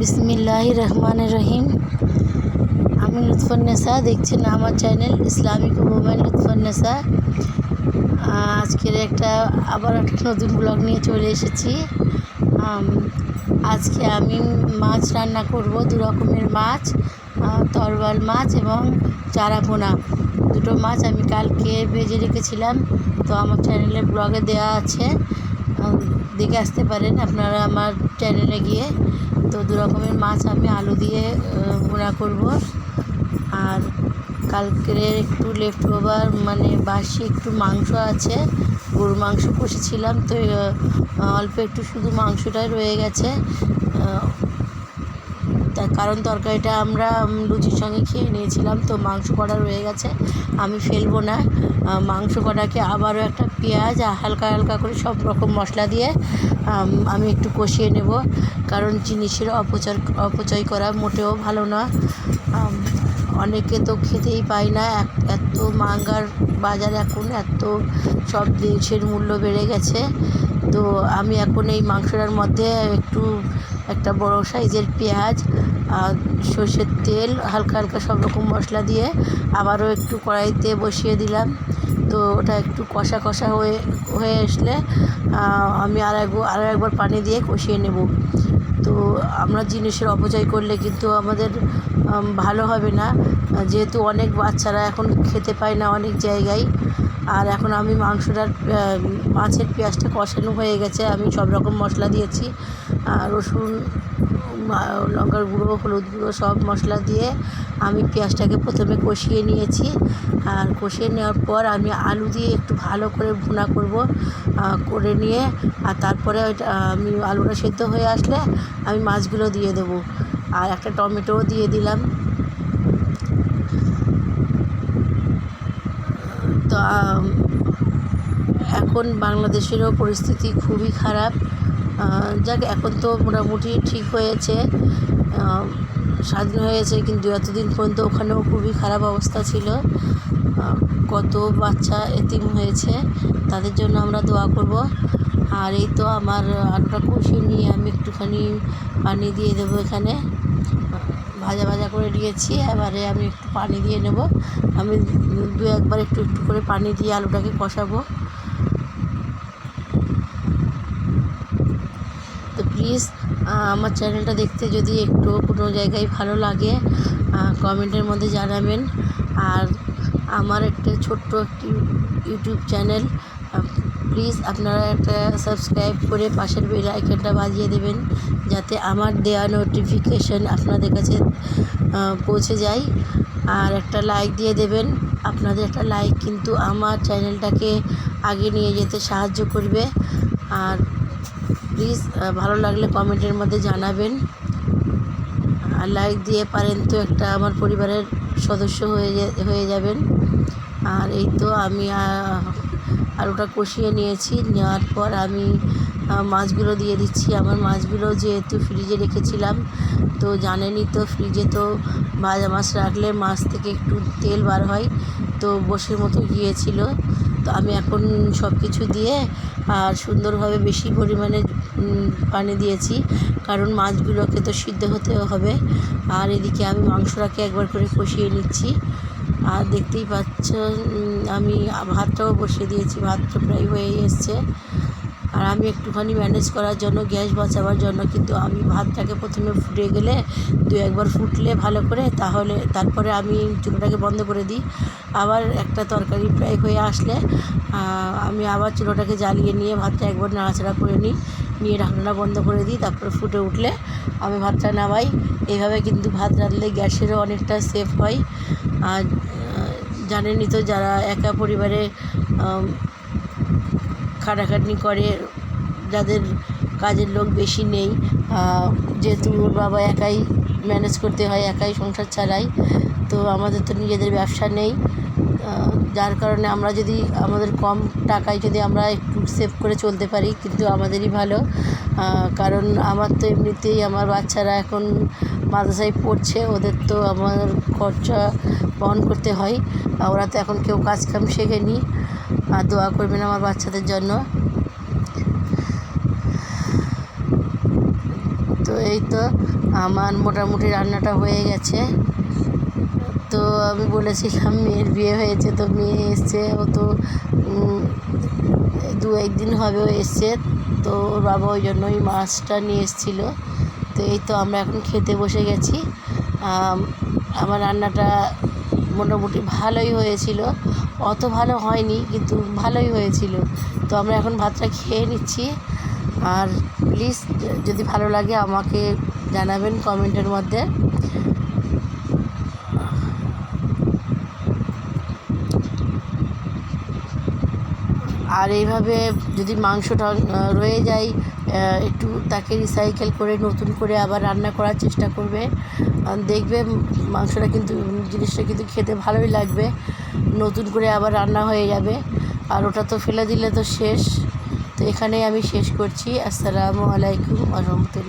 বিসমিল্লাহ রহমান রহিম। আমি লুৎফুন্নেসা দেখছেন আমার চ্যানেল ইসলামিক মোবাইল লুৎফুন্নেসা আজকের একটা, আবার একটা নতুন ব্লগ নিয়ে চলে এসেছি। আজকে আমি মাছ রান্না করব, দু রকমের মাছ তরবাল মাছ এবং চারা পোনা দুটো মাছ আমি কালকে ভেজে রেখেছিলাম, তো আমার চ্যানেলে ব্লগে দেওয়া আছে। দেখে আসতে পারেন আপনারা আমার চ্যানেলে গিয়ে। তো দু রকমের মাছ আমি আলু দিয়ে গুঁড়া করব। আর কালকের একটু লেফট ওভার মানে বাসি একটু মাংস আছে, গরুর মাংস কষেছিলাম, তো অল্প একটু শুধু মাংসটাই রয়ে গেছে। তার কারণ তরকারিটা আমরা লুচির সঙ্গে খেয়ে নিয়েছিলাম, তো মাংস কড়া রয়ে গেছে। আমি ফেলব না। মাংস কড়াকে আবারও একটা পেঁয়াজ আর হালকা হালকা করে সব রকম মশলা দিয়ে, আমি একটু কষিয়ে নেব। কারণ জিনিসের অপচয় অপচয় করা মোটেও ভালো না। অনেকে তো খেতেই পায় না। এত মাঙ্গার বাজার এখন, এত সব জিনিসের মূল্য বেড়ে গেছে। তো আমি এখন এই মাংসটার মধ্যে একটু, একটা বড় সাইজের পেঁয়াজ সর্ষের তেল, হালকা হালকা সব রকম মশলা দিয়ে আবারও একটু কড়াইতে বসিয়ে দিলাম। তো ওটা একটু কষা কষা হয়ে হয়ে আসলে আমি আর একবার আরও একবার পানি দিয়ে কষিয়ে নেব। তো আমরা জিনিসের অপচয় করলে কিন্তু আমাদের ভালো হবে না। যেহেতু অনেক বাচ্চারা এখন খেতে পায় না অনেক জায়গায়। আর এখন আমি মাংসটার মাছের পেঁয়াজটা কষানো হয়ে গেছে। আমি সব রকম মশলা দিয়েছি। রসুন লঙ্কার গুঁড়ো, হলুদ গুঁড়ো সব মশলা দিয়ে আমি পেঁয়াজটাকে প্রথমে কষিয়ে নিয়েছি। আর কষিয়ে নেওয়ার পর আমি আলু দিয়ে একটু ভালো করে ভুনা করব করে নিয়ে। আর তারপরে আমি আলুটা সেদ্ধ হয়ে আসলে আমি মাছগুলো দিয়ে দেবো। আর একটা টমেটোও দিয়ে দিলাম। তো এখন বাংলাদেশেরও পরিস্থিতি খুবই খারাপ। যাক, এখন তো মোটামুটি ঠিক হয়েছে। স্বাধীন হয়েছে, কিন্তু এতদিন পর্যন্ত ওখানেও খুবই খারাপ অবস্থা ছিল। কত বাচ্চা এতিম হয়েছে, তাদের জন্য আমরা দোয়া করব। আর এই তো আমার আলুটা কষিয়ে নিয়ে আমি একটুখানি পানি দিয়ে দেবো এখানে। ভাজা ভাজা করে নিয়েছি এবারে আমি একটু পানি দিয়ে নেব। আমি দু, একবার একটু একটু করে পানি দিয়ে আলুটাকে কষাবো তো প্লিজ আমার চ্যানেলটা দেখতে যদি একটু কোনো জায়গায় ভালো লাগে কমেন্টের মধ্যে জানাবেন। আর আমার একটা ছোট্ট একটি ইউটিউব চ্যানেল প্লিজ আপনারা একটা সাবস্ক্রাইব করে পাশের বেল বাজিয়ে দেবেন, যাতে আমার দেওয়া নোটিফিকেশন আপনাদের কাছে পৌঁছে যায়। আর একটা লাইক দিয়ে দেবেন, আপনাদের একটা লাইক কিন্তু আমার চ্যানেলটাকে আগে নিয়ে যেতে সাহায্য করবে। আর প্লিজ ভালো লাগলে কমেন্টের মধ্যে জানাবেন। আর লাইক দিয়ে পারেন তো একটা আমার পরিবারের সদস্য হয়ে হয়ে যাবেন। আর এই তো আমি আলুটা কষিয়ে নিয়েছি। নেওয়ার পর আমি মাছগুলো দিয়ে দিচ্ছি। আমার মাছগুলো যেহেতু ফ্রিজে রেখেছিলাম, তো জানেনই তো ফ্রিজে তো ভাজা মাছ রাখলে মাছ থেকে একটু তেল বার হয়। তো বসের মতো গিয়েছিল। তো আমি এখন সব কিছু দিয়ে, আর সুন্দরভাবে বেশি পরিমাণে পানি দিয়েছি। কারণ মাছগুলোকে তো সিদ্ধ হতে হবে। আর এদিকে আমি মাংসটাকে একবার করে কষিয়ে নিচ্ছি। আর দেখতেই পাচ্ছ আমি ভাতটাও বসিয়ে দিয়েছি। ভাতটা প্রায় হয়ে এসছে। আর আমি একটুখানি ম্যানেজ করার জন্য গ্যাস বাঁচাবার জন্য, কিন্তু আমি ভাতটাকে প্রথমে ফুটে গেলে দু একবার ফুটলে ভালো করে, তাহলে তারপরে আমি চুলোটাকে বন্ধ করে দিই। আবার একটা তরকারি প্রায় হয়ে আসলে আমি আবার চুলোটাকে জ্বালিয়ে নিয়ে ভাতটা একবার নাড়াচাড়া করে নিই, নিয়ে ঢাকনাটা বন্ধ করে দিই, তারপরে ফুটে উঠলে আমি ভাতটা নামাই। এইভাবে কিন্তু ভাত রাঁধলে গ্যাসেরও অনেকটা সেফ হয়। আর জানেনই তো যারা একা পরিবারে খাটাখাটনি করে, যাদের কাজের লোক বেশি নেই যেহেতু ওর বাবা একাই ম্যানেজ করতে হয়, একাই সংসার চালায়, তো আমাদের তো নিজেদের ব্যবসা নেই যার কারণে আমরা যদি আমাদের কম টাকায় যদি আমরা একটু সেভ করে চলতে পারি, কিন্তু আমাদেরই ভালো কারণ আমার তো এমনিতেই, আমার বাচ্চারা এখন মাদ্রাসায় পড়ছে, ওদের তো আমার খরচা বহন করতে হয়। ওরা তো এখন কেউ কাজ কাম শেখেনি। আর দোয়া করবেন আমার বাচ্চাদের জন্য। তো এই তো আমার মোটামুটি রান্নাটা হয়ে গেছে। তো আমি বলেছিলাম, মেয়ের বিয়ে হয়েছে তো মেয়ে এসছে। ও তো দু একদিন হবে এসছে। তো ওর বাবা ওই জন্য ওই মাছটা নিয়ে এসেছিল। তো এই তো আমরা এখন খেতে বসে গেছি। আমার রান্নাটা মোটামুটি ভালোই হয়েছিল। অত ভালো হয়নি কিন্তু ভালোই হয়েছিল। তো আমরা এখন ভাতটা খেয়ে নিচ্ছি। আর প্লিজ যদি ভালো লাগে আমাকে জানাবেন কমেন্টের মধ্যে। আর এইভাবে যদি আহ, রয়ে যায় একটু তাকে রিসাইকেল করে, নতুন করে আবার রান্না করার চেষ্টা করবে। দেখবে মাংসটা কিন্তু, জিনিসটা কিন্তু খেতে ভালোই লাগবে। নতুন করে আবার রান্না হয়ে যাবে। আর ওটা তো ফেলে দিলে তো শেষ। তো এখানেই আমি শেষ করছি। আসসালামু আলাইকুম রহমতুল্লাহ।